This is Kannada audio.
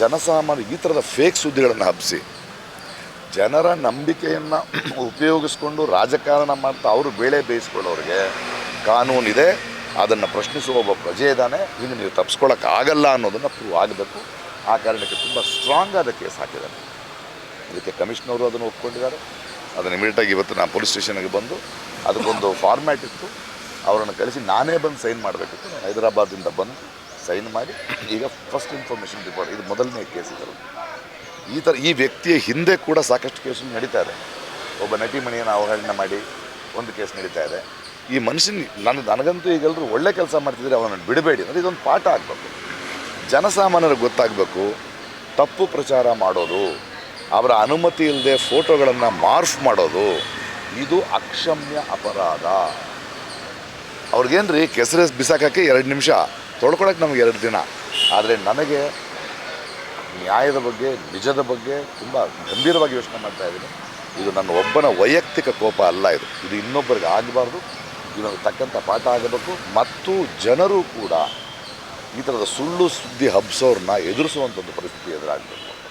ಜನಸಾಮಾನ್ಯ ಈ ಥರದ ಫೇಕ್ ಸುದ್ದಿಗಳನ್ನು ಹಬ್ಬಿಸಿ ಜನರ ನಂಬಿಕೆಯನ್ನು ಉಪಯೋಗಿಸ್ಕೊಂಡು ರಾಜಕಾರಣ ಮಾಡ್ತಾ ಅವರು ಬೇಳೆ ಬೇಯಿಸ್ಕೊಳ್ಳೋರಿಗೆ ಕಾನೂನಿದೆ ಅದನ್ನು ಪ್ರಶ್ನಿಸುವ ಒಬ್ಬ ಪ್ರಜೆ ಇದ್ದಾನೆ. ಇನ್ನು ನೀವು ತಪ್ಪಿಸ್ಕೊಳ್ಳೋಕೆ ಆಗಲ್ಲ ಅನ್ನೋದನ್ನು ಪ್ರೂವ್ ಆಗಬೇಕು. ಆ ಕಾರಣಕ್ಕೆ ತುಂಬ ಸ್ಟ್ರಾಂಗ್ ಆದ ಕೇಸ್ ಹಾಕಿದ್ದಾರೆ. ಇದಕ್ಕೆ ಕಮಿಷನವರು ಅದನ್ನು ಒಪ್ಕೊಂಡಿದ್ದಾರೆ. ಅದನ್ನು ಇಮಿಡಿಯೇಟಾಗಿ ಇವತ್ತು ನಾನು ಪೊಲೀಸ್ ಸ್ಟೇಷನ್ಗೆ ಬಂದು ಅದಕ್ಕೊಂದು ಫಾರ್ಮ್ಯಾಟ್ ಇತ್ತು. ಅವರನ್ನು ಕಳಿಸಿ ನಾನೇ ಬಂದು ಸೈನ್ ಮಾಡಬೇಕಿತ್ತು. ಹೈದರಾಬಾದಿಂದ ಬಂದು ಸೈನ್ ಮಾಡಿ ಈಗ ಫಸ್ಟ್ ಇನ್ಫಾರ್ಮೇಷನ್ ರಿಪೋರ್ಟ್ ಇದು ಮೊದಲನೇ ಕೇಸ್ ಇದ್ದರು ಈ ಥರ ಈ ವ್ಯಕ್ತಿಯ ಹಿಂದೆ ಕೂಡ ಸಾಕಷ್ಟು ಕೇಸು ನಡೀತಾ ಇದೆ ಒಬ್ಬ ನಟಿ ಮಣಿಯನ್ನು ಅವಹೇಳನ ಮಾಡಿ ಒಂದು ಕೇಸ್ ನಡೀತಾ ಇದೆ. ಈ ಮನುಷ್ಯನ ನನ್ನ ನನಗಂತೂ ಈಗೆಲ್ಲರೂ ಒಳ್ಳೆ ಕೆಲಸ ಮಾಡ್ತಿದ್ರೆ ಅವನನ್ನು ಬಿಡಬೇಡಿ ಅಂದರೆ ಇದೊಂದು ಪಾಠ ಆಗಬೇಕು. ಜನಸಾಮಾನ್ಯರಿಗೆ ಗೊತ್ತಾಗಬೇಕು, ತಪ್ಪು ಪ್ರಚಾರ ಮಾಡೋದು, ಅವರ ಅನುಮತಿ ಇಲ್ಲದೆ ಫೋಟೋಗಳನ್ನು ಮಾರ್ಫ್ ಮಾಡೋದು, ಇದು ಅಕ್ಷಮ್ಯ ಅಪರಾಧ. ಅವ್ರಿಗೇನು ರೀ ಕೆಸರು ಬಿಸಾಕಕ್ಕೆ ಎರಡು ನಿಮಿಷ? ತೊಳ್ಕೊಳಕ್ಕೆ ನಮಗೆ ಎರಡು ದಿನ. ಆದರೆ ನನಗೆ ನ್ಯಾಯದ ಬಗ್ಗೆ, ನಿಜದ ಬಗ್ಗೆ ತುಂಬ ಗಂಭೀರವಾಗಿ ಯೋಚನೆ ಮಾಡ್ತಾ ಇದ್ದೀನಿ. ಇದು ನನ್ನ ಒಬ್ಬನ ವೈಯಕ್ತಿಕ ಕೋಪ ಅಲ್ಲ ಇದು. ಇದು ಇನ್ನೊಬ್ಬರಿಗೆ ಆಗಬಾರ್ದು. ಇದನ್ನು ತಕ್ಕಂಥ ಪಾಠ ಆಗಬೇಕು. ಮತ್ತು ಜನರು ಕೂಡ ಈ ಥರದ ಸುಳ್ಳು ಸುದ್ದಿ ಹಬ್ಸೋರನ್ನ ಎದುರಿಸುವಂಥದ್ದು ಪರಿಸ್ಥಿತಿ ಎದುರಾಗಬೇಕು.